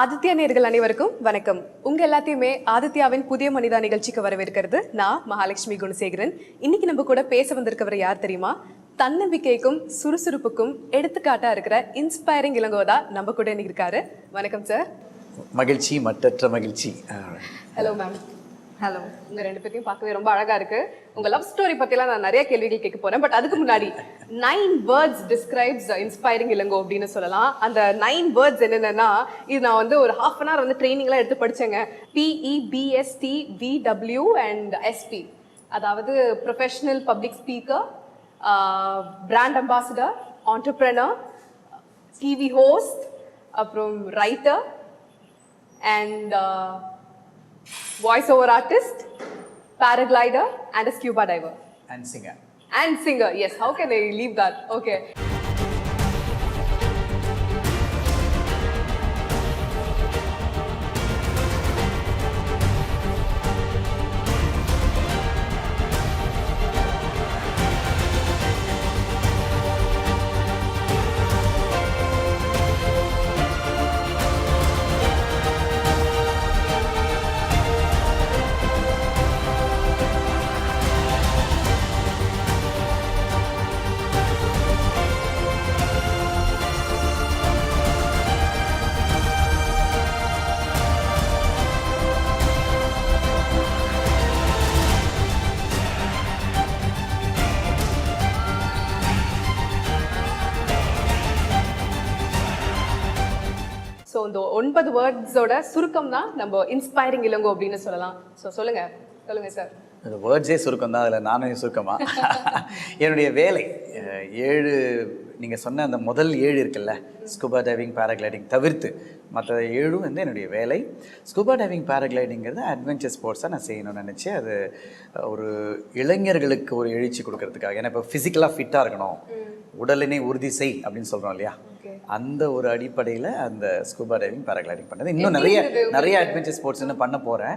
ஆதித்யா நேர்கள் அனைவருக்கும் வணக்கம். உங்க எல்லாத்தையுமே ஆதித்யாவின் புதிய மனிதா நிகழ்ச்சிக்கு வரவேற்கிறது. நான் மகாலட்சுமி குணசேகரன். இன்னைக்கு நம்ம கூட பேச வந்திருக்கவர் யார் தெரியுமா? தன்னம்பிக்கைக்கும் சுறுசுறுப்புக்கும் எடுத்துக்காட்டா இருக்கிற இன்ஸ்பைரிங் இளங்கோதா நம்ம கூட இன்னைக்கு இருக்காரு. வணக்கம் சார் மகிழ்ச்சி மற்றற்ற மகிழ்ச்சி. ஹலோ மேம் ஹலோ உங்க ரெண்டு பேத்தையும் பார்க்கவே ரொம்ப அழகா இருக்கு. உங்க லவ் ஸ்டோரி பத்திலாம் நான் நிறைய கேள்விகள் கேட்க போறேன். பட் அதுக்கு முன்னாடி nine words describes inspiring Ilango அப்படின்னு சொல்லலாம். அந்த நைன் வேர்ட்ஸ் என்னென்னா இது நான் வந்து ஒரு ஹாஃப் அன் ஹவர் வந்து ட்ரைனிங்லாம் எடுத்து படிச்சேங்க. BE BST VW and SP அதாவது professional public speaker brand ambassador entrepreneur TV host அப்புறம் writer and voiceover artist, paraglider, and a scuba diver. And singer. And singer, yes. How can I leave that? Okay. இந்த ஒன்பது வேர்ட்ஸோட சுருக்கம் தான் நம்ம inspiring Ilango அப்படின்னு சொல்லலாம். So சொல்லுங்க. சொல்லுங்க சார் அந்த வேர்ட்ஸே சுருக்கம் தான் அதில் நானும் சுருக்கமா? என்னுடைய வேலை ஏழு நீங்கள் சொன்ன அந்த முதல் ஏழு இருக்குல்ல ஸ்கூபா டைவிங் பேராகிளைடிங் தவிர்த்து மற்ற ஏழும் வந்து என்னுடைய வேலை. ஸ்கூபா டைவிங் பேராகிளைடிங்கிறது அட்வென்ச்சர் ஸ்போர்ட்ஸாக நான் செய்யணும்னு நினச்சி அது ஒரு இளைஞர்களுக்கு ஒரு எழுச்சி கொடுக்கறதுக்காக. ஏன்னா இப்போ ஃபிசிக்கலாக ஃபிட்டாக இருக்கணும். உடலினை உறுதி செய் அப்படின்னு சொல்கிறோம் இல்லையா. அந்த ஒரு அடிப்படையில் அந்த ஸ்கூபா டைவிங் பேராகிளைடிங் பண்ணது. இன்னும் நிறைய நிறைய அட்வென்ச்சர் ஸ்போர்ட்ஸ் இன்னும் பண்ண போகிறேன்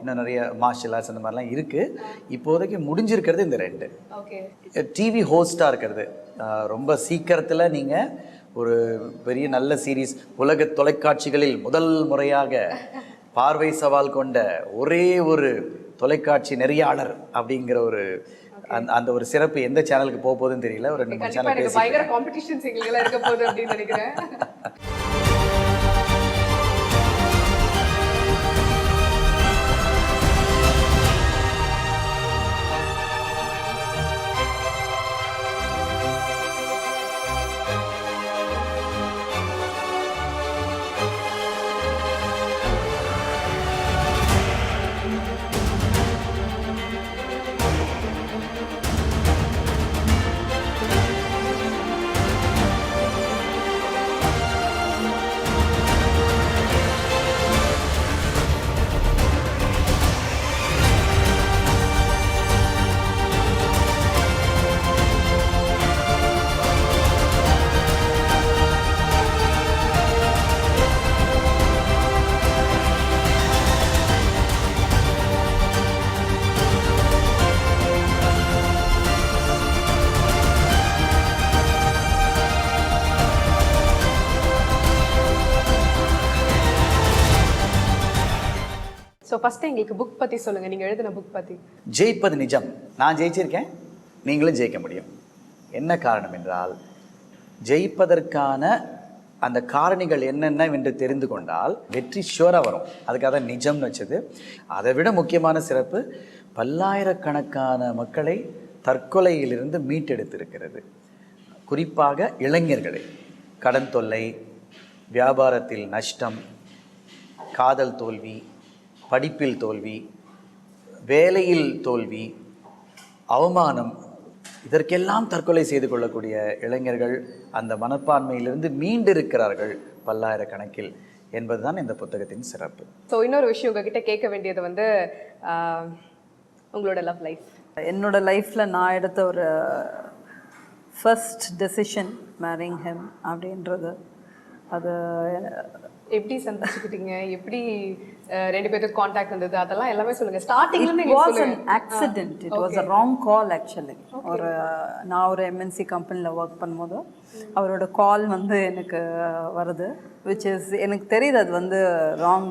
இன்னும் நிறைய மார்ஷல் ஆர்ட்ஸ் அந்த மாதிரிலாம் இருக்குது இப்போதைக்கு முடிஞ்சிருக்கிறது இந்த ரெண்டு. டிவி ஹோஸ்டாக இருக்கிறது. ரொம்ப சீக்கிரத்தில் நீங்கள் ஒரு பெரிய நல்ல சீரீஸ் உலக தொலைக்காட்சிகளில் முதல் முறையாக பார்வை சவால் கொண்ட ஒரே ஒரு தொலைக்காட்சி நெறியாளர் அப்படிங்கிற ஒரு அந்த அந்த ஒரு சிறப்பு எந்த சேனலுக்கு போக போகுதுன்னு தெரியல ஒரு ரெண்டு மூணு சேனல் பேசி காம்படிஷன்ஸ் எங்களுக்கெல்லாம் இருக்க போகுது அப்படின்னு நினைக்கிறேன். ஸோ எங்களுக்கு புக் பற்றி சொல்லுங்க. நீங்கள் எழுதின புக் பற்றி ஜெயிப்பது நிஜம். நான் ஜெயிச்சிருக்கேன். நீங்களும் ஜெயிக்க முடியும். என்ன காரணம் என்றால் ஜெயிப்பதற்கான அந்த காரணிகள் என்னென்ன என்று தெரிந்து கொண்டால் வெற்றி ஷுவராக வரும். அதுக்காக தான் நிஜம்னு வச்சது. அதை விட முக்கியமான சிறப்பு பல்லாயிரக்கணக்கான மக்களை தற்கொலையிலிருந்து மீட்டெடுத்திருக்கிறது. குறிப்பாக இளைஞர்களை. கடன் தொல்லை வியாபாரத்தில் நஷ்டம் காதல் தோல்வி படிப்பில் தோல்வி வேலையில் தோல்வி அவமானம் இதற்கெல்லாம் தற்கொலை செய்து கொள்ளக்கூடிய இளைஞர்கள் அந்த மனப்பான்மையிலிருந்து மீண்டிருக்கிறார்கள் பல்லாயிரக்கணக்கில் என்பதுதான் இந்த புத்தகத்தின் சிறப்பு. ஸோ இன்னொரு விஷயம் உங்ககிட்ட கேட்க வேண்டியது வந்து உங்களோட லவ் லைஃப் என்னோட லைஃப்பில் நான் எடுத்த ஒரு ஃபர்ஸ்ட் டெசிஷன் மேரிங் ஹெம் அப்படின்றது. அது எப்படி சந்திச்சுக்கிட்டீங்க? எப்படி ரெண்டு பேருக்கு காண்டாக்ட் வந்தது? அதெல்லாம் எல்லாமே சொல்லுங்க. ஸ்டார்டிங்ல இட் வாஸ் சொல்லுங்க. Accident it was a wrong call actually ஒரு நான் ஒரு எம்என்சி கம்பெனியில் ஒர்க் பண்ணும்போது அவரோட கால் வந்து எனக்கு வருது விச் இஸ் எனக்கு தெரியுது அது வந்து ராங்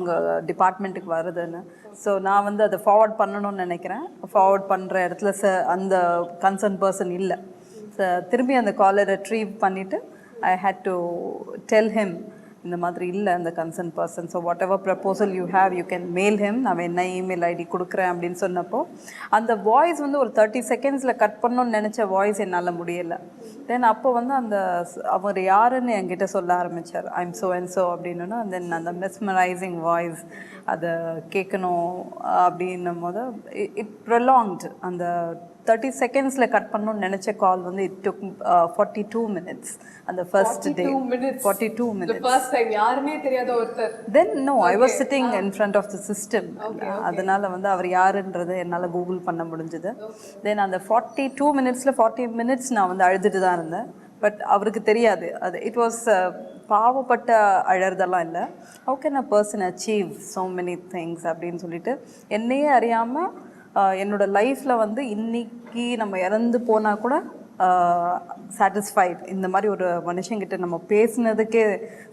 டிபார்ட்மெண்ட்டுக்கு வருதுன்னு. ஸோ நான் வந்து அதை ஃபார்வர்ட் பண்ணணும்னு நினைக்கிறேன். ஃபார்வர்ட் பண்ணுற இடத்துல ச அந்த கன்சர்ன் பர்சன் இல்லை. திரும்பி அந்த காலை ரெட்ரீவ் பண்ணிவிட்டு I had to tell him இந்த மாதிரி இல்லை அந்த concern person so whatever proposal you have you can mail him நான் என்ன இமெயில் ஐடி கொடுக்குறேன் அப்படின்னு சொன்னப்போ அந்த வாய்ஸ் வந்து ஒரு தேர்ட்டி செகண்ட்ஸில் கட் பண்ணணும்னு நினச்ச வாய்ஸ் என்னால் முடியலை. தென் அப்போ வந்து அந்த அவர் யாருன்னு என்கிட்ட சொல்ல ஆரம்பித்தார் ஐம் ஸோ அண்ட் ஸோ அப்படின்னா தென் அந்த மெஸ்மரைசிங் வாய்ஸ் அதை கேட்கணும் அப்படின்னும் போது இட் ப்ரொலாங்டு அந்த தேர்ட்டி செகண்ட்ஸில் கட் பண்ணணும்னு நினச்ச கால் வந்து it took forty two minutes அந்த first day forty two minutes யாருமே தெரியாத ஒருத்தர். Then no I was sitting in front of the system அதனால வந்து அவர் யாருன்றது என்னால் கூகுள் பண்ண முடிஞ்சது. தென் அந்த ஃபார்ட்டி டூ மினிட்ஸில் ஃபார்ட்டி மினிட்ஸ் நான் வந்து அழுதுட்டு தான் இருந்தேன். பட் அவருக்கு தெரியாது. அது இட் வாஸ் பாவப்பட்ட அழறதெல்லாம் இல்லை. How can a person achieve so many things அப்படின்னு சொல்லிட்டு என்னையே அறியாமல் என்னோட லைஃப்பில் வந்து இன்னைக்கு நம்ம இறந்து போனால் கூட சாட்டிஸ்ஃபைட் இந்த மாதிரி ஒரு மனுஷங்கிட்ட நம்ம பேசினதுக்கே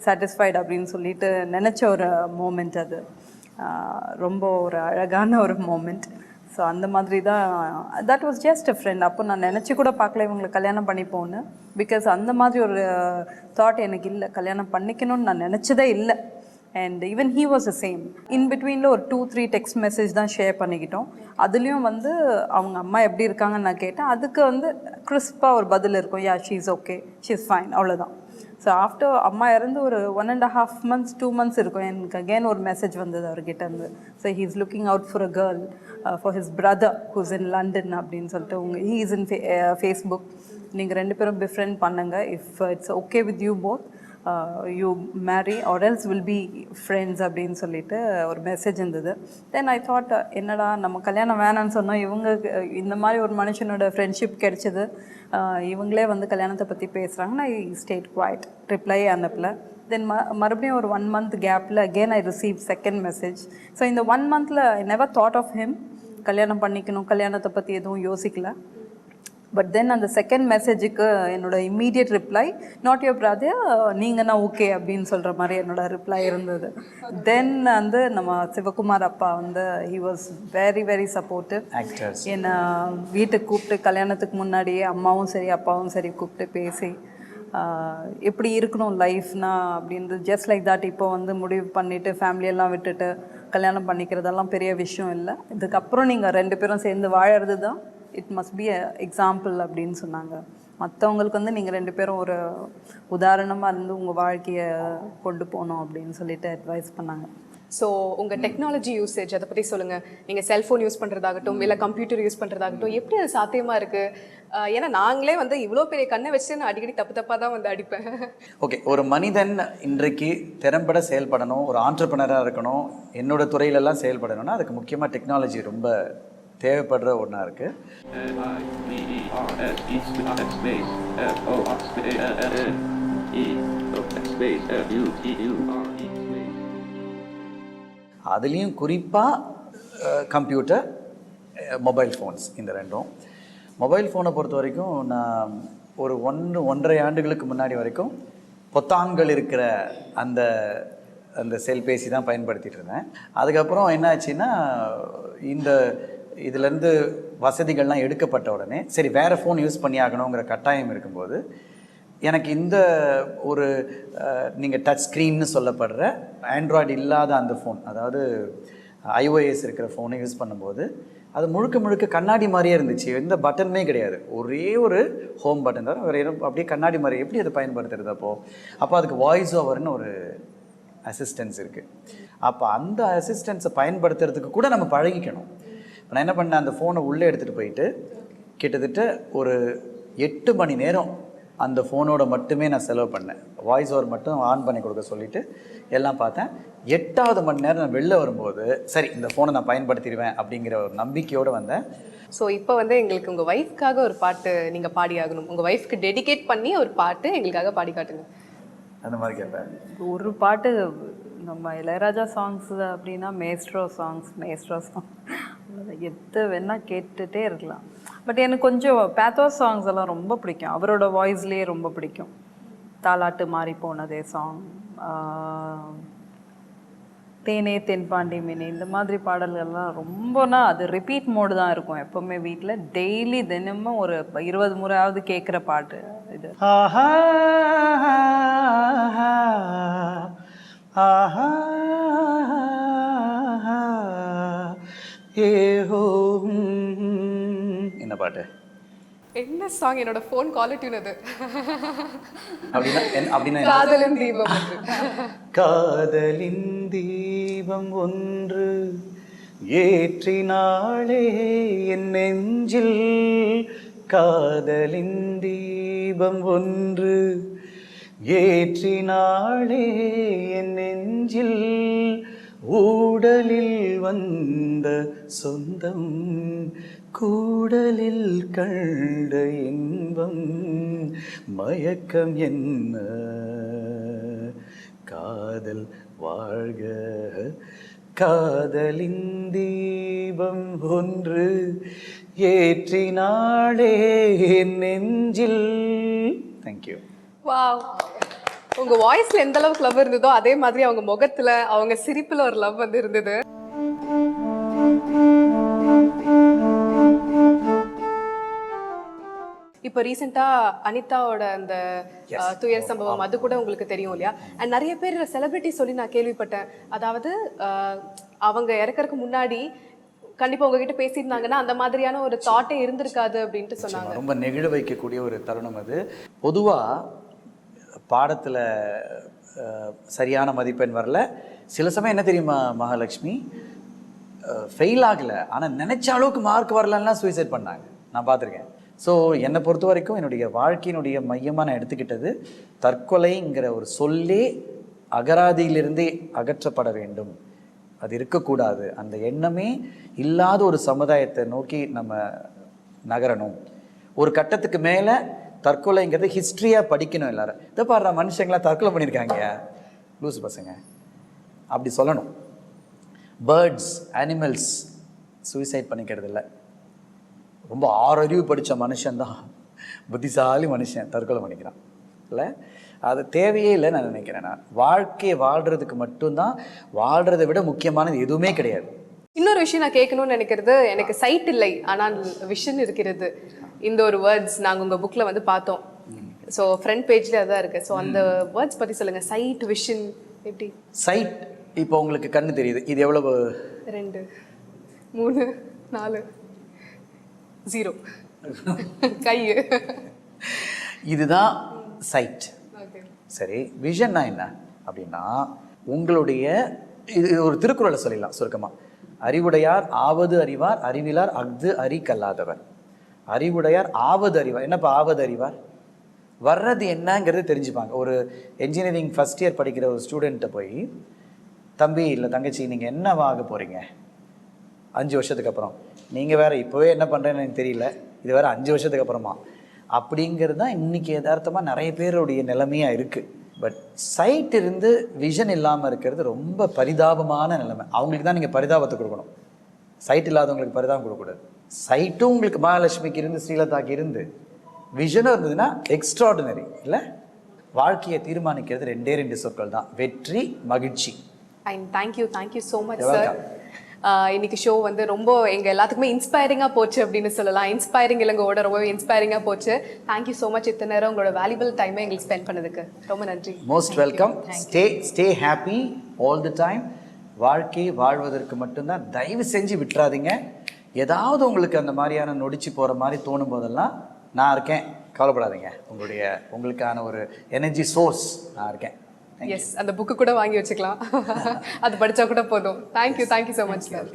சாட்டிஸ்ஃபைட் அப்படின்னு சொல்லிட்டு நினச்ச ஒரு மூமெண்ட் அது. ரொம்ப ஒரு அழகான ஒரு மூமெண்ட் ஸோ அந்த மாதிரி தான் that was just a friend அப்போ நான் நினச்சி கூட பார்க்கல இவங்களை கல்யாணம் பண்ணிப்போன்னு பிகாஸ் அந்த மாதிரி ஒரு தாட் எனக்கு இல்லை. கல்யாணம் பண்ணிக்கணும்னு நான் நினச்சதே இல்லை. And even he was the same in பிட்வீனில் ஒரு டூ த்ரீ டெக்ஸ்ட் மெசேஜ் தான் ஷேர் பண்ணிக்கிட்டோம். அதுலேயும் வந்து அவங்க அம்மா எப்படி இருக்காங்கன்னு நான் கேட்டேன். அதுக்கு வந்து கிறிஸ்பாக ஒரு பதில் இருக்கும். Yeah she's okay she's fine அவ்வளோதான் ஸோ ஆஃப்டர் அம்மா இறந்து ஒரு one and half months two months இருக்கும். எனக்கு அகேன் ஒரு மெசேஜ் வந்தது அவர்கிட்ட இருந்து. So he is looking out for a girl for his brother who's in London அப்படின்னு சொல்லிட்டு உங்கள் ஹீ இஸ் இன் ஃபேஸ்புக் நீங்கள் ரெண்டு பேரும் டிஃப்ரெண்ட் பண்ணுங்கள் if it's okay with you both you marry or else will be friends அப்படின்னு சொல்லிட்டு ஒரு மெசேஜ் இருந்தது. தென் ஐ தாட் என்னடா நம்ம கல்யாணம் வேணாம்னு சொன்னோம். இவங்க uh, இந்த மாதிரி ஒரு மனுஷனோட ஃப்ரெண்ட்ஷிப் கிடைச்சிது. Uh, இவங்களே வந்து கல்யாணத்தை பற்றி பேசுகிறாங்கன்னா ஐ ஸ்டேட் குவாய்ட் ரிப்ளை அனுப்பல. தென் ம மறுபடியும் ஒரு ஒன் மந்த் கேப்பில் again I receive second message so இந்த ஒன் மந்தில் I never thought of him கல்யாணம் பண்ணிக்கணும் கல்யாணத்தை பற்றி எதுவும் யோசிக்கல. பட் தென் அந்த செகண்ட் மெசேஜுக்கு என்னோட immediate reply not your brother நீங்கன்னா okay அப்படின்னு சொல்கிற மாதிரி என்னோட ரிப்ளை இருந்தது. தென் வந்து நம்ம சிவகுமார் அப்பா வந்து he was very very supportive என்னை வீட்டுக்கு கூப்பிட்டு கல்யாணத்துக்கு முன்னாடியே அம்மாவும் சரி அப்பாவும் சரி கூப்பிட்டு பேசி எப்படி இருக்கணும் லைஃப்னா அப்படின்றது ஜஸ்ட் லைக் தட் இப்போ வந்து முடிவு பண்ணிவிட்டு ஃபேமிலியெல்லாம் விட்டுட்டு கல்யாணம் பண்ணிக்கிறதெல்லாம் பெரிய விஷயம் இல்லை. இதுக்கப்புறம் நீங்கள் ரெண்டு பேரும் சேர்ந்து வாழறது தான் it must be a example அப்படின்னு சொன்னாங்க. மற்றவங்களுக்கு வந்து நீங்கள் ரெண்டு பேரும் ஒரு உதாரணமாக இருந்து உங்கள் வாழ்க்கையை கொண்டு போகணும் அப்படின்னு சொல்லிட்டு அட்வைஸ் பண்ணாங்க. ஸோ உங்க டெக்னாலஜி யூசேஜ் அதை பத்தி சொல்லுங்க. நீங்க செல்போன் யூஸ் பண்றதாகட்டும் இல்ல கம்ப்யூட்டர் யூஸ் பண்றதாகட்டும் எப்படி அது சாத்தியமா இருக்கு? ஆஹ் ஏன்னா நாங்களே வந்து இவ்வளோ பெரிய கண்ணை வச்சு நான் அடிக்கடி தப்பு தப்பா தான் வந்து அடிப்பேன். ஓகே ஒரு மனிதன் இன்றைக்கு திறம்பட செயல்படணும் ஒரு ஆண்டர்பனராக இருக்கணும் என்னோட துறையிலெல்லாம் செயல்படணும்னா அதுக்கு முக்கியமாக டெக்னாலஜி ரொம்ப தேவைப்படுற ஒன்றா இருக்குது அதுலேயும் குறிப்பாக கம்ப்யூட்டர் மொபைல் ஃபோன்ஸ் இந்த ரெண்டும். மொபைல் ஃபோனை பொறுத்த வரைக்கும் நான் ஒரு ஒன்று ஒன்றரை ஆண்டுகளுக்கு முன்னாடி வரைக்கும் பொத்தான்கள் இருக்கிற அந்த அந்த செல்பேசி தான் பயன்படுத்திகிட்டு இருந்தேன். அதுக்கப்புறம் என்னாச்சுன்னா இந்த இதுலேருந்து வசதிகள்லாம் எடுக்கப்பட்ட உடனே சரி வேறு ஃபோன் யூஸ் பண்ணி ஆகணுங்கிற கட்டாயம் இருக்கும்போது எனக்கு இந்த ஒரு நீங்கள் டச் ஸ்க்ரீன்னு சொல்லப்படுற ஆண்ட்ராய்டு இல்லாத அந்த ஃபோன் அதாவது ஐஓஎஸ் இருக்கிற ஃபோனை யூஸ் பண்ணும்போது அது முழுக்க முழுக்க கண்ணாடி மாதிரியே இருந்துச்சு. எந்த பட்டனுமே கிடையாது. ஒரே ஒரு ஹோம் பட்டன் தவிர வேறு அப்படியே கண்ணாடி மாதிரி எப்படி அதை பயன்படுத்துறது அப்போது அப்போ அதுக்கு வாய்ஸ் ஓவர்னு ஒரு அசிஸ்டன்ஸ் இருக்குது அப்போ அந்த அசிஸ்டன்ஸை பயன்படுத்துறதுக்கு கூட நம்ம பழகிக்கணும். இப்போ நான் என்ன பண்ணேன் அந்த ஃபோனை உள்ளே எடுத்துகிட்டு போயிட்டு கிட்டத்தட்ட ஒரு எட்டு மணி நேரம் அந்த ஃபோனோட மட்டுமே நான் செலவு பண்ணேன். வாய்ஸ் ஓவர் மட்டும் ஆன் பண்ணி கொடுக்க சொல்லிட்டு எல்லாம் பார்த்தேன். எட்டாவது மணி நேரம் நான் வெளில வரும்போது சரி இந்த ஃபோனை நான் பயன்படுத்திடுவேன் அப்படிங்கிற ஒரு நம்பிக்கையோடு வந்தேன். ஸோ இப்போ வந்து எங்களுக்கு உங்க ஒய்ஃப்காக ஒரு பாட்டு நீங்க பாடி ஆகணும் உங்க ஒய்ஃப்க்கு டெடிகேட் பண்ணி ஒரு பாட்டு எங்களுக்காக பாடி காட்டுங்க. அந்த மாதிரி கேட்பேன் ஒரு பாட்டு நம்ம இளையராஜா சாங்ஸ் அப்படின்னா மேஸ்ட்ரோ சாங்ஸ் மேஸ்ட்ரோ சாங் எது வேணால் கேட்டுட்டே இருக்கலாம். பட் எனக்கு கொஞ்சம் பேத்தோ சாங்ஸ் எல்லாம் ரொம்ப பிடிக்கும். அவரோட வாய்ஸ்லேயே ரொம்ப பிடிக்கும். தாலாட்டு மாறி போனதே சாங் தேனே தென்பாண்டி மீனே இந்த மாதிரி பாடல்கள்லாம் ரொம்பனா அது ரிப்பீட் மோடு தான் இருக்கும். எப்போவுமே வீட்டில் டெய்லி தினமும் ஒரு இருபது முறையாவது கேட்குற பாட்டு இது. ஆஹா ஏஹோ என்ன பாட்டு என்ன சாங் என்னோட ஃபோன் குவாலிட்டின்னு அது அப்படின்னா அப்படின்னா? காதலின் தீபம் ஒன்று. காதலின் தீபம் ஒன்று ஏற்றினாளே என் நெஞ்சில் காதலின் தீபம் ஒன்று ஏற்றினாளே என் நெஞ்சில் ஊடலில் வந்த சொந்தம் கூடலில் கண்ட இன்பம் மயக்கம் என்ன? காதல் வாழ்க காதலின் தீபம் ஒன்று ஏற்றினாளே என் நெஞ்சில். தேங்க்யூ வாவ் உங்க வாய்ஸ்ல எந்த அளவுக்கு லவ் இருந்ததோ அதே மாதிரி அவங்க முகத்துல அவங்க சிரிப்புல ஒரு லவ் வந்து இருந்தது. இப்போ ரீசெண்டா அனிதாவோட அந்த அஹ், துயர் சம்பவம் அது கூட உங்களுக்கு தெரியும் இல்லையா? அண்ட் நிறைய பேர் செலிபிரிட்டி சொல்லி நான் கேள்விப்பட்டேன். அதாவது அஹ், அவங்க இறக்கறதுக்கு முன்னாடி கண்டிப்பா உங்ககிட்ட பேசியிருந்தாங்கன்னா அந்த மாதிரியான ஒரு தாட்டே இருந்திருக்காது அப்படின்ட்டு சொன்னாங்க. ரொம்ப நெகிழ வைக்கக்கூடிய ஒரு தருணம் அது. பொதுவாக பாடத்தில் சரியான மதிப்பெண் வரல. சில சமயம் என்ன தெரியுமா மகாலட்சுமி? ஃபெயில் ஆகலை. ஆனால் நினச்ச அளவுக்கு மார்க் வரலன்னா சூசைட் பண்ணாங்க. நான் பார்த்துருக்கேன். ஸோ என்னை பொறுத்த வரைக்கும் என்னுடைய வாழ்க்கையினுடைய மையமாக நான் எடுத்துக்கிட்டது தற்கொலைங்கிற ஒரு சொல்லே அகராதியிலிருந்தே அகற்றப்பட வேண்டும். அது இருக்கக்கூடாது. அந்த எண்ணமே இல்லாத ஒரு சமுதாயத்தை நோக்கி நம்ம நகரணும். ஒரு கட்டத்துக்கு மேலே தற்கொலைங்கிறது ஹிஸ்ட்ரியாக படிக்கணும் எல்லாரும். இதை பாடுற மனுஷங்களாம் தற்கொலை பண்ணியிருக்காங்க. லூஸ் பசங்க. அப்படி சொல்லணும். பேர்ட்ஸ் அனிமல்ஸ் சூசைட் பண்ணிக்கிறது இல்லை. ரொம்ப ஆறறிவு படித்த மனுஷன்தான் புத்திசாலி மனுஷன் தற்கொலை பண்ணிக்கிறான். இல்லை? அது தேவையே இல்லை நான் நினைக்கிறேன் நான். வாழ்க்கையை வாழ்கிறதுக்கு மட்டும்தான் வாழ்கிறத விட முக்கியமானது எதுவுமே கிடையாது. இன்னொரு விஷயம் நான் கேட்கணும்னு நினைக்கிறது எனக்கு சைட் இல்லை. ஆனால் விஷன் இருக்கிறது. இந்த ஒரு வேர்ட்ஸ் நாங்க உங்க புக்ல வந்து பார்த்தோம். ஸோ ஃப்ரண்ட் பேஜ்ல அதான் இருக்கு. ஸோ அந்த வேர்ட்ஸ் பத்தி சொல்லுங்க. சைட் விஷன் எப்படி? சைட் இப்போ உங்களுக்கு கண்ணு தெரியுது. இது எவ்வளவு? ரெண்டு மூணு நாலு ஜீரோ கை. இதுதான் சைட் சரி விஷன்னா என்ன? அப்படின்னா உங்களுடைய இது இது ஒரு திருக்குறளை சொல்லிடலாம் சுருக்கமாக அறிவுடையார் ஆவது அறிவார் அறிவிலார் அஃது அறி கல்லாதவர் அறிவுடையார் ஆவது அறிவார். என்னப்பா ஆவது அறிவார்? வர்றது என்னங்கிறது தெரிஞ்சுப்பாங்க. ஒரு என்ஜினியரிங் ஃபஸ்ட் இயர் படிக்கிற ஒரு ஸ்டூடெண்ட்டை போய் தம்பி இல்லை தங்கச்சி நீங்கள் என்ன ஆக போகிறீங்க அஞ்சு வருஷத்துக்கு அப்புறம். நீங்கள் வேற இப்போவே என்ன பண்ணுறேன்னு எனக்கு தெரியல. இது வேறு அஞ்சு வருஷத்துக்கு அப்புறமா. அப்படிங்கிறது தான் இன்னைக்கு யதார்த்தமாக நிறைய பேருடைய நிலைமையாக இருக்குது பட் சைட் இருந்து விஷன் இல்லாமல் இருக்கிறது ரொம்ப பரிதாபமான நிலைமை. அவங்களுக்கு தான் நீங்கள் பரிதாபத்தை கொடுக்கணும். சைட் இல்லாதவங்களுக்கு பரிதாபம் கொடுக்கக்கூடாது. சைட்டும் உங்களுக்கு மகாலட்சுமிக்கு இருந்து ஸ்ரீலதாக்கு இருந்து விஷனும் இருந்ததுன்னா எக்ஸ்ட்ராடினரி இல்லை? வாழ்க்கையை தீர்மானிக்கிறது ரெண்டே ரெண்டு சொற்கள் தான். வெற்றி மகிழ்ச்சி. And thank you thank you so much sir. இன்னைக்கு ஷோ வந்து ரொம்ப எங்க எல்லாத்துக்குமே இன்ஸ்பைரிங்கா போச்சு அப்படின்னு சொல்லலாம். இன்ஸ்பைரிங் இளங்கோட ரொம்ப இன்ஸ்பைரிங்கா போச்சு. தேங்க்யூ ஸோ மச் இத்தனை நேரம் உங்களோட வேல்யூபிள் டைமை எங்களுக்கு ஸ்பெண்ட் பண்ணதுக்கு. ரொம்ப நன்றி. Most welcome stay stay happy all the time வாழ்க்கையை வாழ்வதற்கு மட்டும்தான். தயவு செஞ்சு விட்டுறாதீங்க. ஏதாவது உங்களுக்கு அந்த மாதிரியான நொடிச்சு போகிற மாதிரி தோணும் போதெல்லாம் நான் இருக்கேன். கவலைப்படாதீங்க. உங்களுடைய உங்களுக்கான ஒரு எனர்ஜி சோர்ஸ் நான் இருக்கேன். எஸ் அந்த புக்கு கூட வாங்கி வச்சுக்கலாம். அது படிச்சா கூட போதும். Thank you thank you so much sir